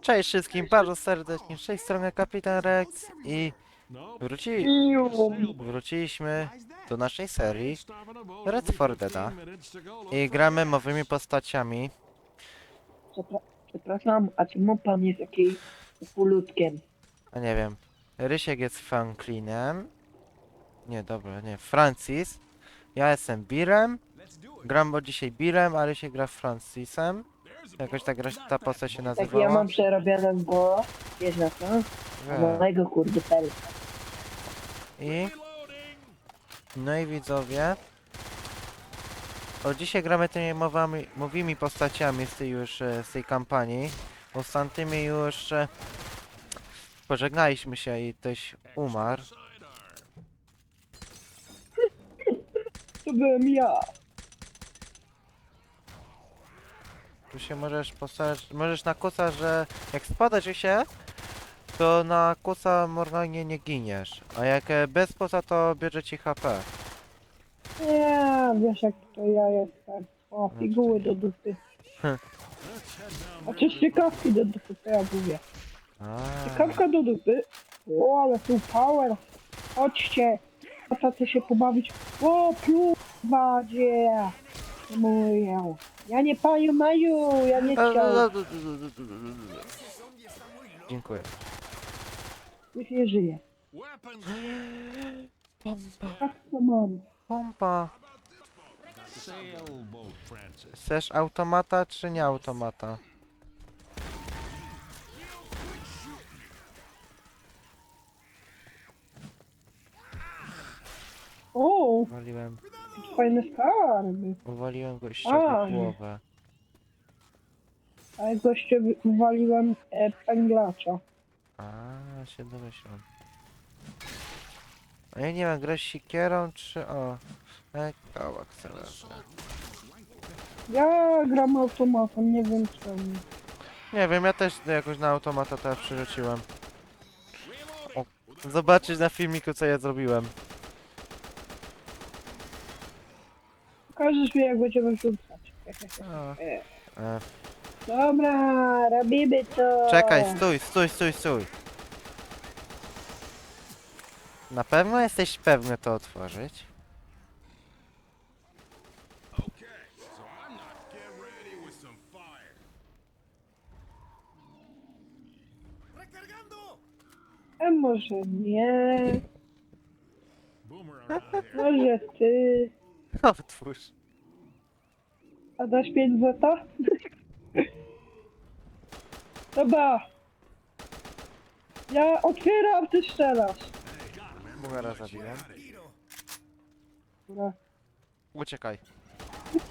Cześć wszystkim, bardzo serdecznie, z tej strony Kapitan Rex i wróci, wróciliśmy do naszej serii Red 4 Deada i gramy nowymi postaciami. Przepra- Przepraszam, a czemu pan jest jakiś upulutkiem? A nie wiem, Rysiek jest Franklinem. Nie, dobra, nie, Francis. Ja jestem Birem. Gram bo dzisiaj Birem, a Rysiek gra Francisem. Jakoś tak gra- ta postać się Tak ja mam przerobionego, wiesz na co? Wiem. Małego kurde pelka. I... No i widzowie. O dzisiaj gramy tymi mowami, mowymi postaciami z tej już e, z tej kampanii. Bo z tamtymi już e, pożegnaliśmy się i ktoś umarł. To byłem ja. Tu się możesz postarać, możesz na kuca, że jak spadasz się, to na kuca normalnie nie giniesz. A jak e, bez poza to bierze ci HP. Nie, wiesz jak to ja jestem. O, figuły do dupy. Hm. A czy ciekawki do dupy, to ja mówię. A, Ciekawka do dupy. O, ale tu power. Chodźcie. Chcecie się pobawić. O, plubadzie. Mówię. Ja nie paju maju, ja nie chciałem. Dziękuję. Już nie żyję. Pompa, Tak to mam. pompa. Chcesz automata czy nie automata? O, Uwaliłem, fajne skarby. uwaliłem A, gościa w nie. głowę. A jak goście wywaliłem e, pęglacza. A, się domyślam. A ja nie wiem, grasz sikierą czy o... E, kołak celebry. Ja gram automatem, nie wiem czemu. Nie wiem, ja też jakoś na automata teraz przerzuciłem. O, zobaczyć na filmiku co ja zrobiłem. Pokażesz mi jak będziemy rzucać. O, E, e, Dobra, robimy to. czekaj, stój, stój, stój, stój. Na pewno jesteś pewny to otworzyć? Okay, so I'm not. Get ready with some fire. Recargando! A może nie, Boomer around here. może ty. Otwórz. A dasz 5 zeta? Dobra. Ja otwieram, ty strzelasz. Bugara zabiłem. Dobra. Uciekaj.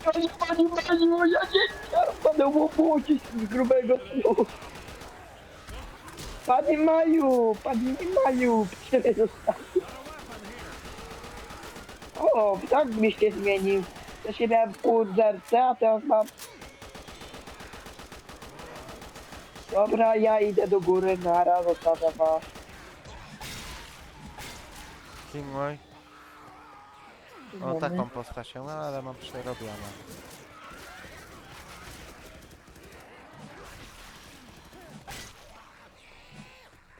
Pani, pani, pani, ja nie chciałam będę łobucić z grubego snu. Pani Maju, pani Maju, ciebie zostawił. O, tak mi się zmienił. To się miałem pół zerce, a teraz mam... Dobra, ja idę do góry, nara, zostawiam was. Team mój. O taką postacią, no ale mam przerobioną.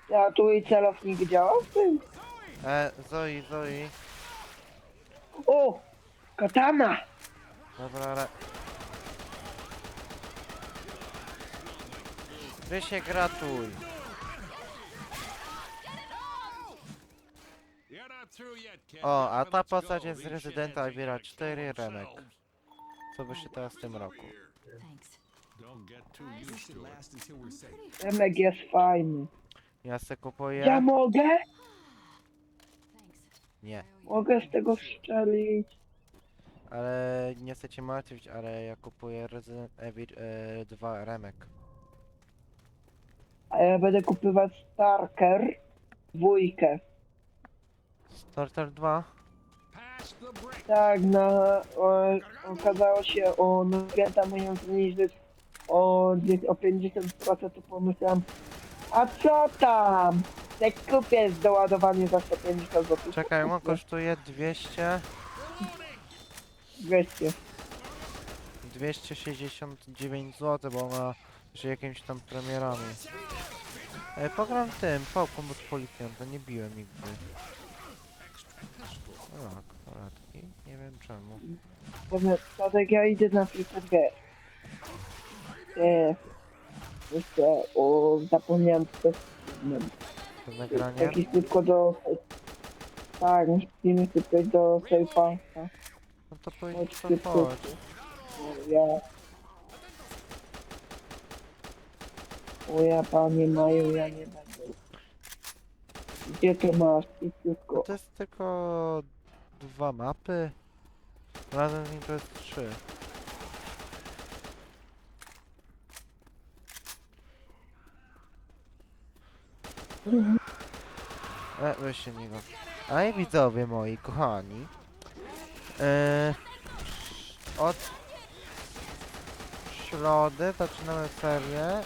Ja tu i celownik działa w tym. E, Zoi, Zoi. O, katana. Dobra, ale... Yet, kid. O, a ta postać jest z Rezydenta ain't 4 gonna Remek. Co by się teraz w tym roku? Thanks. Remek jest fajny. Ja se Ja kupuję... mogę? Nie. Mogę z tego strzelić. Ale nie chcę cię martwić, ale ja kupuję Resident Evil e, 2 Remek. A ja będę kupywać Starker dwójkę. Starter 2? Pass the brick. Tak, na, o, okazało się o no, święta mają zniżyć o, o 50%, to pomyślałem, a co tam? Jak kupię doładowanie za 150 zł. Czekaj, on kosztuje 200... 200. 269 zł, bo ma Czy jakimiś tam premierami. E, pogram tym, pałką od policjanta, nie biłem nigdy. O, akuratki, nie wiem czemu. Dobra, Tadek, ja idę na FreeFG. Nie. Jeszcze, o, zapomniałem coś. Nagranie? Jakiś tylko do... Tak, musimy iść do sejfa. No to Chodź to szybko. chodź. Ja... O ja panie mają, ja nie będę. Gdzie to masz? I wszystko. To jest tylko dwa mapy. Razem z nim to jest trzy. E, weź się niego. A i widzowie moi kochani. E, od środy zaczynamy serię. E,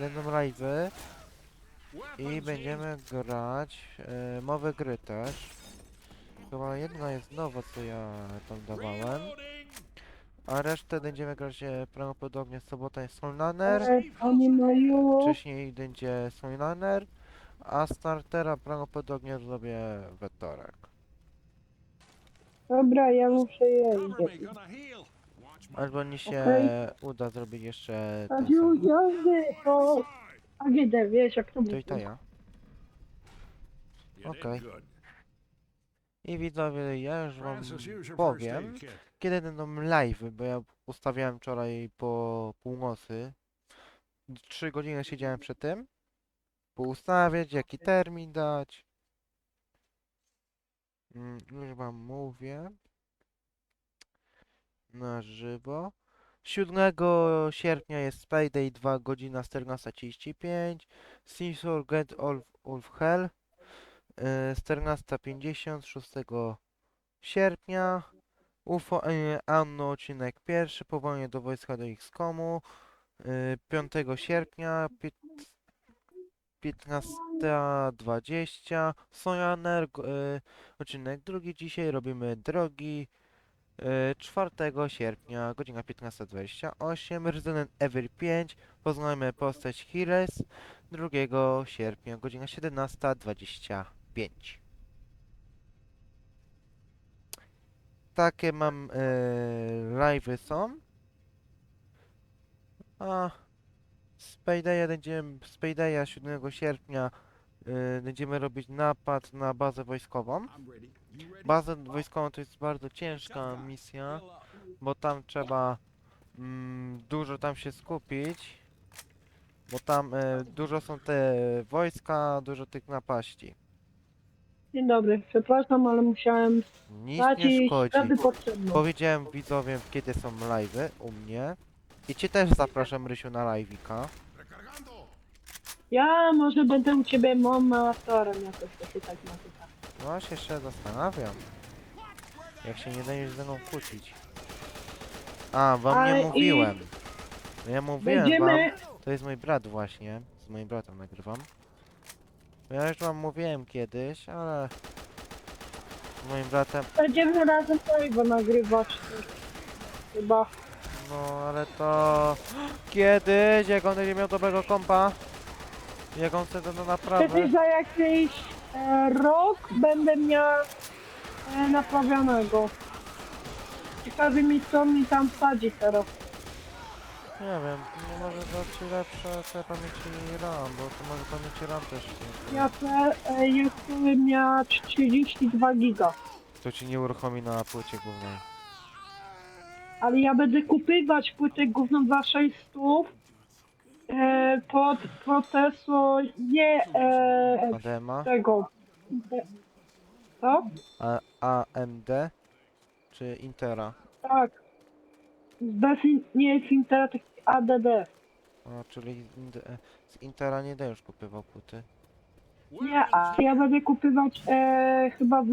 będą live'y. I będziemy grać e, mowy gry też. Chyba jedna jest nowa, co ja tam dawałem. A resztę będziemy grać e, prawdopodobnie sobota jest Solnaner. Oni mają... Wcześniej będzie Solnaner. A startera prawdopodobnie zrobię we wtorek. Dobra, ja muszę my Albo mi się Okej. uda zrobić jeszcze ten sam. jazdy, to... side. AGD, wiesz jak to To i to ja. Good. I widzowie, ja już wam powiem. kiedy będą live, bo ja ustawiałem wczoraj po północy. Trzy godziny siedziałem przy tym. Poustawiać, jaki termin dać. Mm, Już wam mówię. Na żywo. 7 sierpnia jest Payday 2 godzina 14.35. Sensor Get All of Hell. y, 14.50 6 sierpnia. UFO e, Anno odcinek pierwszy, powołanie do wojska do XCOMu y, 5 sierpnia pięt- 15.20 Sojaner y, odcinek drugi. Dzisiaj robimy drogi y, 4 sierpnia godzina 15.28 Resident Evil 5 poznajmy postać Hires 2 sierpnia godzina 17.25 takie mam e, live'y są. A z Paydaya będziemy, z Paydaya 7 sierpnia e, będziemy robić napad na bazę wojskową. Bazę wojskową to jest bardzo ciężka misja, bo tam trzeba mm, dużo tam się skupić. Bo tam e, dużo są te wojska, dużo tych napaści. Dzień dobry, przepraszam, ale musiałem Nic dać nie jej szkodzi. ślady potrzebne. Powiedziałem widzowiem, kiedy są live'y u mnie. I cię też zapraszam, Rysiu, na live'ika. Ja może będę u ciebie momatorem jakoś to się tak nazywa. No się jeszcze zastanawiam. Jak się nie dajesz ze mną kłócić. A, wam Ale nie i- mówiłem. No ja mówiłem Będziemy... wam. To jest mój brat właśnie. Z moim bratem nagrywam. Ja już wam mówiłem kiedyś, ale... Z moim bratem... Będziemy razem live'a nagrywać. Chyba. No, ale to... Kiedyś, jak on będzie miał dobrego kompa. Jak on chce to na naprawę. Za jakiś e, rok będę miał e, naprawionego. Ciekawi mi co mi tam wsadzi teraz. Nie wiem, nie może dać ci lepsze te pamięci RAM, bo to może pamięci RAM też nie. Ja chcę, e, ja mieć 32 giga. To ci nie uruchomi na płycie głównej. Ale ja będę kupywać płytę główną za 600 e, pod procesor nie e, ADMA, tego. E, Co? A AMD czy Intera? Tak. Bez in, nie jest Intela, tylko ADD. O, czyli e, z Intera nie będziesz kupywał płyty. Nie, a ja będę kupywać e, chyba z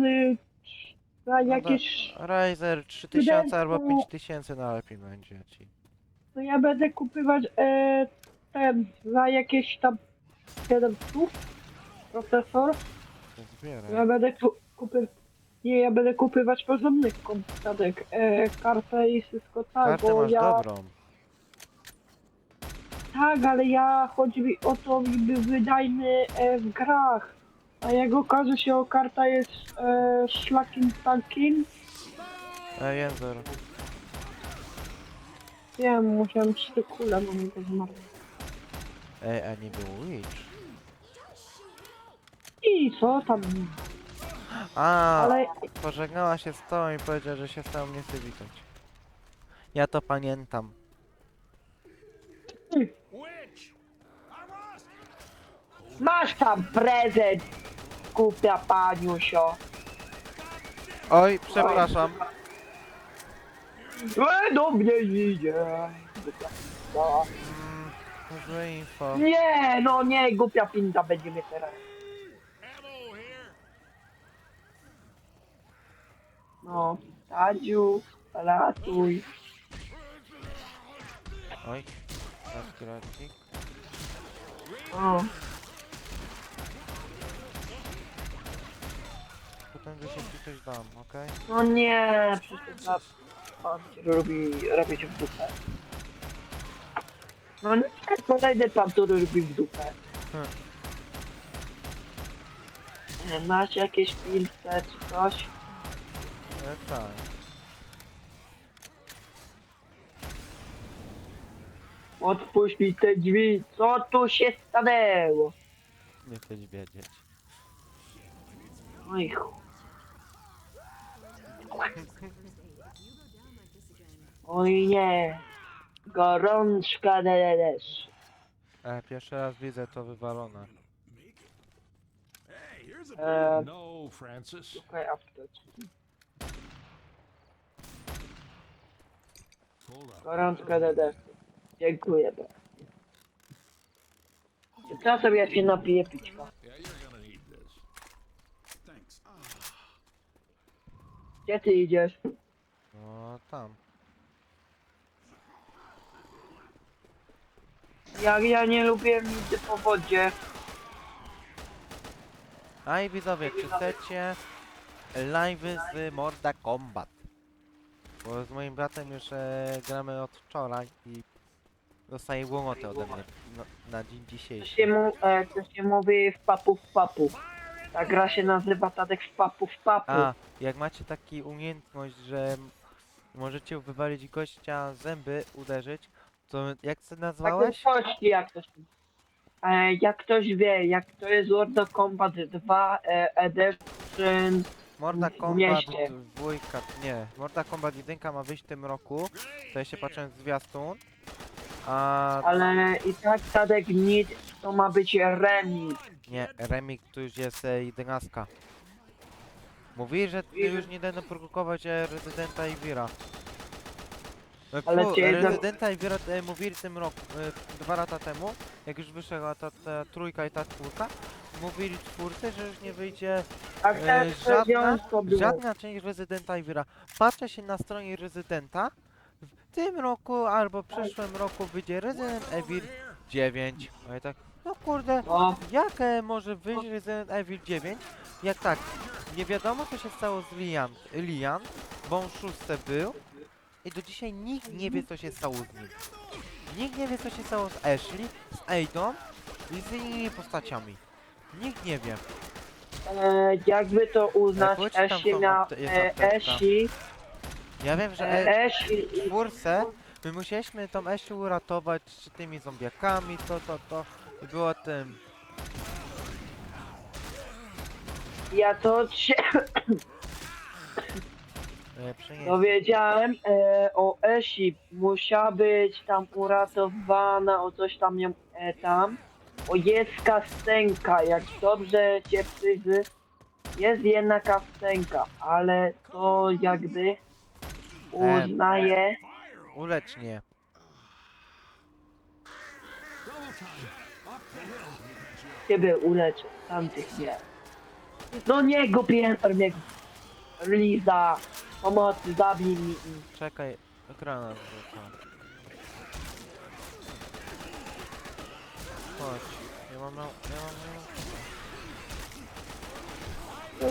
za jakieś. Razer 3000 albo Studentu. 5000 najlepiej będzie ci. No ja będę kupywać e, ten za jakieś tam 700 procesor. To zbieraj. Ja będę ku, kupy, nie, ja będę kupywać porządnych komputerek, e, kartę i wszystko tak, Kartę bo masz ja dobrą. Tak, ale ja chodzi mi o to, by wydajny e, w grach. A jak okaże się, o karta jest e, szlakiem takim, E, Języr. wiem, musiałem trzy kule, bo mi to zmarło. Ej, a nie był Witch. I co tam? A, Ale pożegnała się z tobą i powiedziała, że się z tobą nie chce witać. Ja to pamiętam. Masz tam prezent, kupia paniusio. Oj, przepraszam. E, do mnie idzie. Mm, złe info. Nie, no nie, głupia pinta będzie mnie teraz. No, Tadziu, ratuj. Oj, teraz gracik. O, Że się ci coś dam, okej? no nie, przecież to pan robi, robi się w dupę. No nie, podejdę pan, to robi w dupę. Hmm. Nie, Masz jakieś pilce czy coś? E, tak. Otwórz mi te drzwi, co tu się stanęło? Nie chcesz wiedzieć. Oj chuj. Oj nie, gorączka deszcz. E, pierwszy raz widzę to wywalone. Hey, here's a... No, Francis. Szukaj apteczki. Hold up. Gorączka deszcz. Dziękuję bardzo. Czasem ja się napiję pićka. Yeah, gonna need this. Thanks. Gdzie ty idziesz? No, tam. Jak ja nie lubię nigdy po wodzie. A i widzowie, czy chcecie live'y z Morda Combat? Bo z moim bratem już e, gramy od wczoraj i dostaje łomoty ode mnie no, na dzień To dzisiejszy. się, mu, e, to się mówi w papu w papu. Ta gra się nazywa Tadek w papu w papu. A, jak macie taką umiejętność, że m- możecie wywalić gościa zęby, uderzyć, to jak to nazwałeś? kości jak ktoś. E, jak ktoś wie, jak to jest World of Combat 2 e, Edition, Morda w Combat mieście. dwójka, nie, Morda Combat 1 ma wyjść w tym roku, to ja się patrzyłem w zwiastun, a ale i tak Tadek Need to ma być remix. nie, remix to już jest e, 11. Mówi, że ty już nie będą produkować e, Residenta Evira. E, Ale fu, cię- Residenta Evira e, mówili w tym roku, e, dwa lata temu, jak już wyszła ta, ta trójka i ta czwórka, mówili twórcy, że już nie wyjdzie Tak E, żadna- związko było. Żadna część Residenta Evira. Patrzę się na stronie Residenta. W tym roku albo w przyszłym roku wyjdzie Resident Evil 9. A ja tak, no kurde, O, jak e, może wyjść Resident Evil 9? Jak tak, nie wiadomo co się stało z Lian, Lian bo on szóste był i do dzisiaj nikt nie wie co się stało z nim. Nikt nie wie co się stało z Ashley, z Aidą i z innymi postaciami. Nikt nie wie. e, jakby to uznać, tam miał, apte- jest e, apteczka? Ja wiem, że e e, w czwórce my musieliśmy tą Ashley uratować z tymi zombiakami, to, to, to. I było tym. ja to się E, przynieść. dowiedziałem e, o Eshi, musiała być tam uratowana, o coś tam ją e, tam. O jest kastenka, jak dobrze cię przyjrzy, jest jedna kastenka, ale to jakby uznaje, Ulecz mnie. ciebie uleczę, tamtych nie. No nie, głupi mnie. Liza, pomocy, zabij mi. Czekaj, granat wrzucam. Chodź. Ja mam, ja mam,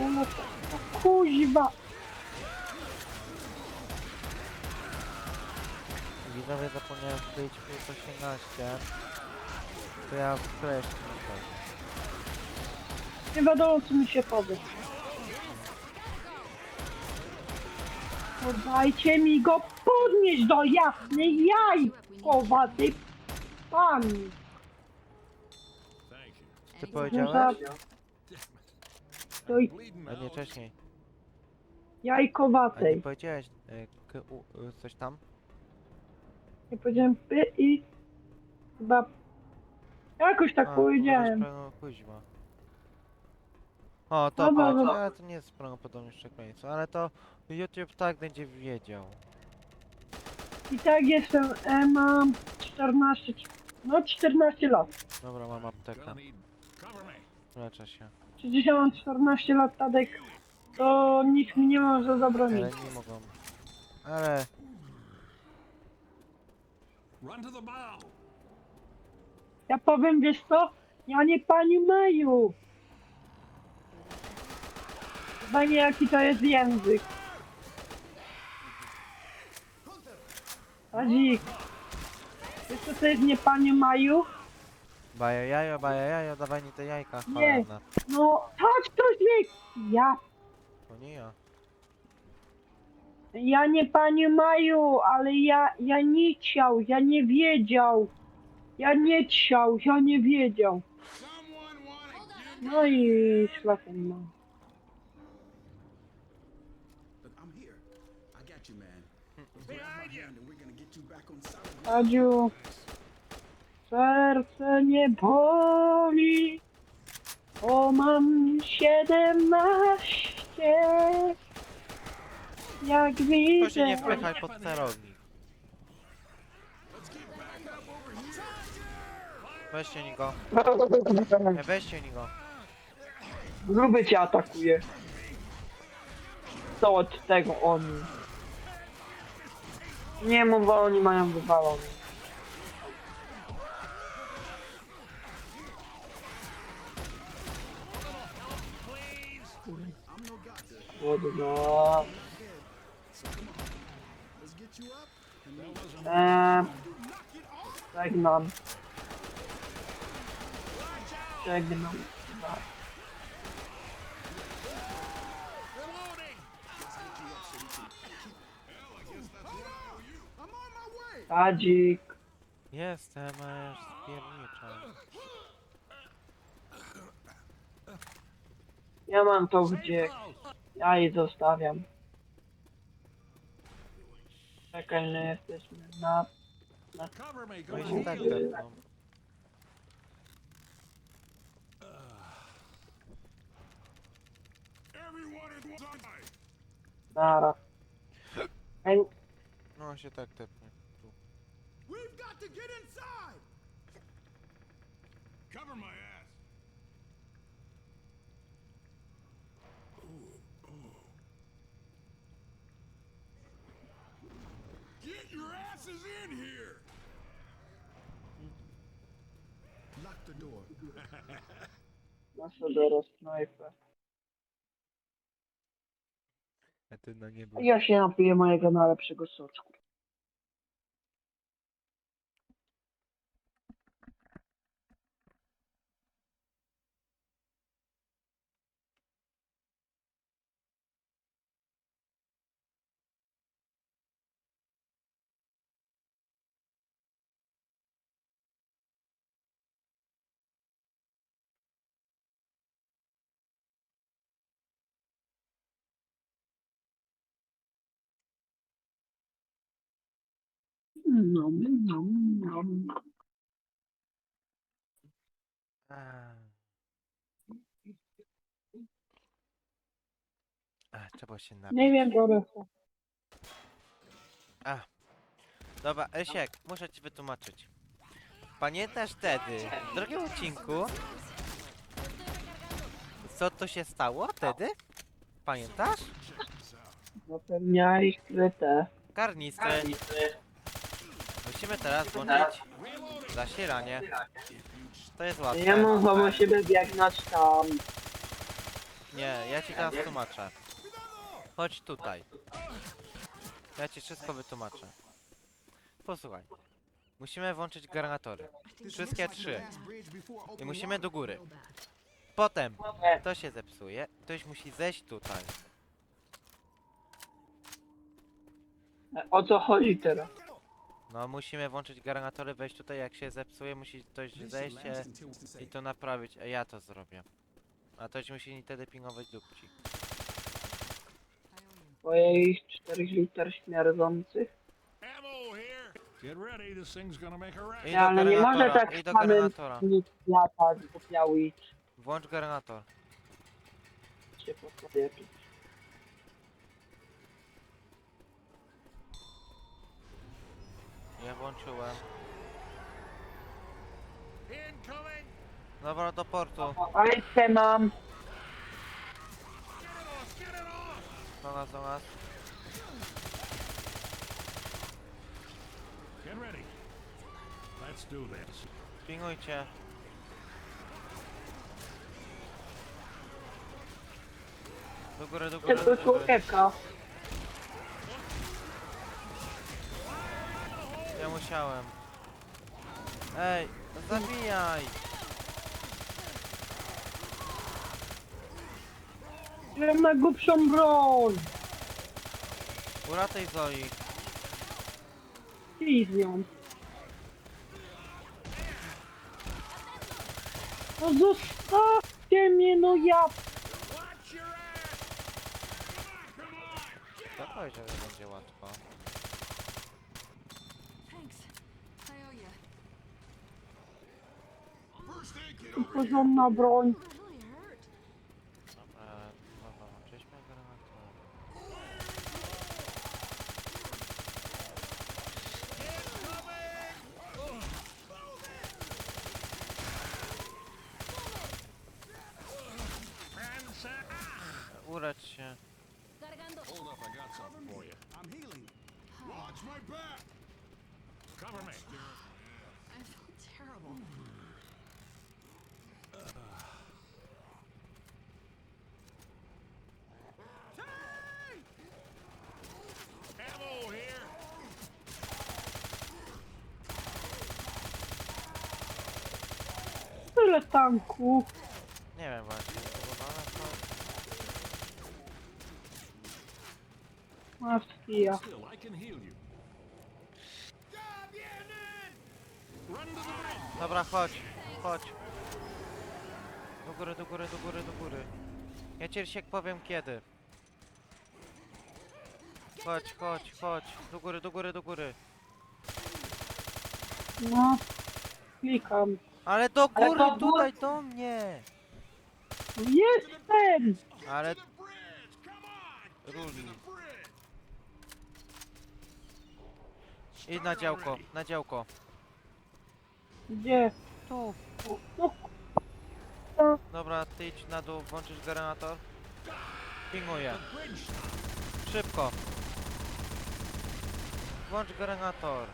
ja mam. Kuźwa. Widzowie zapomniałem wkleić plus 18. To ja w której jeszcze nie wiadomo, co mi się powie. Podajcie mi go podnieść do jasnej jajkowatej pani. Thank you. Ty powiedziałeś? To i Bleeding A nie wcześniej. A nie jajkowatej. powiedziałeś e, k, u, coś tam? Nie powiedziałem py i chyba jakoś tak A, powiedziałem. kuźma. O, to Dobra, chodzi, dobra. ale to nie jest prawdopodobnie przekleństwo, ale to YouTube tak będzie wiedział. I tak jestem, e, mam 14, no 14 lat. Dobra, mam aptekę. Leczę się. Przecież ja mam 14 lat, Tadek, to nikt mi nie może zabronić. Ale nie mogą. Ale Run to the bow. Ja powiem, wiesz co? Ja nie pani Maju. Chyba nie jaki to jest język. Tadzik. Wiesz co to jest nie pani Maju? baja jajo, baja jajo, dawaj mi te jajka. Nie. cholerna. No, tak to. Ja, To nie ja. Ja nie Maju, ale ja, ja nie chciał, ja nie wiedział. Ja nie chciał, ja nie wiedział. No i szlakiem ground. Tadziu, serce nie boli, bo mam siedemnaście. Jak Tylko widzę, nie wpychaj pod sterownik. Weźcie nigo. Nie, weźcie nigo. gruby cię atakuje. Co od tego oni? Nie mów, bo oni mają wywalone. Trudno. Let's get you up. Eee, żegnam. Żegnam. Tadzik. Jestem, a już spierniczam. Ja mam to gdzie. Ja je zostawiam. Czekaj, że jesteśmy na... Cover me. Go. Everyone. Nara. Ej, No się. We've got to get inside. Cover my in here! Lock the door. na sobie rozknajpę. A ty na niebo. Ja się napiję mojego najlepszego soczku. No, no, no. A. A, trzeba się napić. Nie wiem, biorę to. A. Dobra, Rysiek, muszę ci wytłumaczyć. Pamiętasz wtedy, w drugim odcinku, co to się stało wtedy? Pamiętasz? Zapewniaj skryte. Karnistry. Musimy teraz włączyć zasilanie. To jest łatwe. Nie mów, bo musimy biegnąć tam. Nie, ja ci teraz tłumaczę. Chodź tutaj. Ja ci wszystko wytłumaczę. Posłuchaj. Musimy włączyć. This Wszystkie trzy. I musimy do góry. Potem to się zepsuje. Ktoś musi zejść tutaj. O co chodzi teraz? No musimy włączyć generatory, wejść tutaj. Jak się zepsuje, musi ktoś zejść e, i to naprawić. A ja to zrobię. A ktoś musi wtedy pilnować dupci. Twoich 4 liter śmierdzących. Get ready. This thing's gonna make a racket. I Nie, do ale nie może tak i do samym generatora. nic latać, bo biały Włącz generator. się posłowieczyć. Ja włączyłem. Dobra, do portu. Ojcze mam. Do nas, do nas. Get ready. Let's do this. Pilnujcie. Do góry, do góry, do góry. człowieka. Musiałem. Ej, zabijaj! Mam najgłupszą broń. Uratuj Zoi. Idź z nią. No zostawcie mnie, no ja... Powiedział, że będzie łatwo. Thanks. I owe you. First aid kit over here. Porządna broń. That really hurt. Dobra, dobra, włączyliśmy generator. Ransack. Ulecz się. Cargando. Hold up. I got something for you. I'm healing. Watch my back. Cover me. I feel terrible. Ammo here. Tyle tanków. Nie wiem właśnie, próbowałem to... Masz kija. Still, I can heal you. Run to the bridge. Dobra, chodź, chodź. Do góry, do góry, do góry, do góry. Ja ci się powiem kiedy. Chodź, chodź, chodź. Do góry, do góry, do góry. No. Klikam. Ale do Ale góry, to tutaj, do mnie. Jestem! Ale bridge. idź na działko, na działko. Gdzie? Tu. No, Dobra, ty idź na dół, włączysz generator. Pinguję. Szybko. Włącz generator.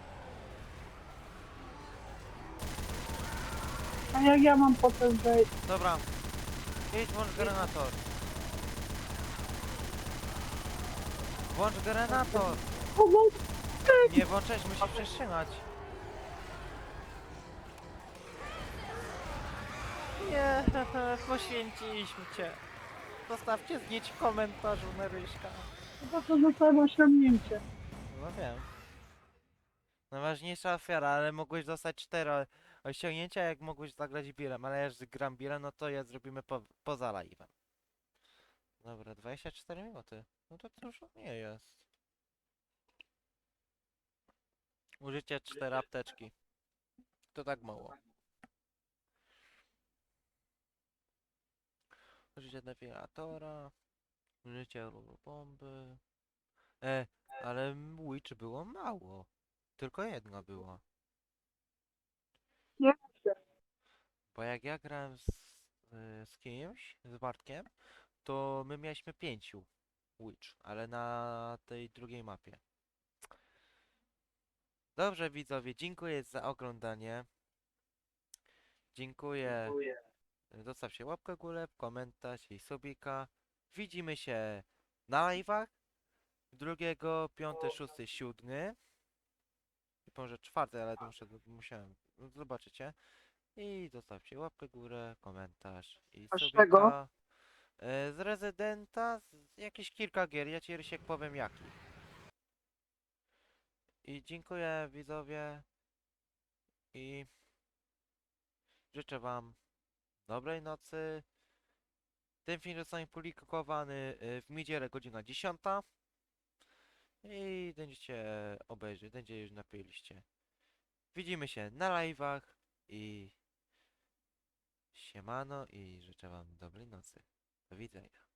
A jak ja mam potem wejść? Dobra. Idź, włącz generator. Włącz generator. O, no, Nie włączać, musisz przetrzymać. Nie, poświęciliśmy cię. Zostawcie zdjęć w komentarzu na Ryśka. to co zostałem osiągnięcie. No wiem. Najważniejsza ofiara, ale mogłeś dostać cztery osiągnięcia, jak mogłeś zagrać Birem, ale jak gram Birem, no to je zrobimy po, poza live'em. Dobra, 24 minuty. No to dużo nie jest. Użycie 4 apteczki. To tak mało. Użycie defilatora. Użycie bomby. E, ale Witch było mało. Tylko jedna była. Nie chcę. Bo jak ja grałem z, y, z kimś, z Bartkiem, to my mieliśmy pięciu Witch, ale na tej drugiej mapie. Dobrze widzowie, dziękuję za oglądanie. Dziękuję. Zostawcie łapkę w górę, komentarz i subika. Widzimy się na live'ach. Drugiego, piąty, szósty, siódmy. I może czwarty, ale muszę, musiałem. No, Zobaczycie. I zostawcie łapkę górę, komentarz i A z czego? E, Z Rezydenta, z jakieś kilka gier, ja ci Rysiek powiem jaki. I dziękuję widzowie i życzę wam dobrej nocy. Ten film zostanie publikowany y, w niedzielę godzina 10. I będziecie obejrzeć, będzie już na playliście. Widzimy się na live'ach i siemano i życzę wam dobrej nocy. Do widzenia.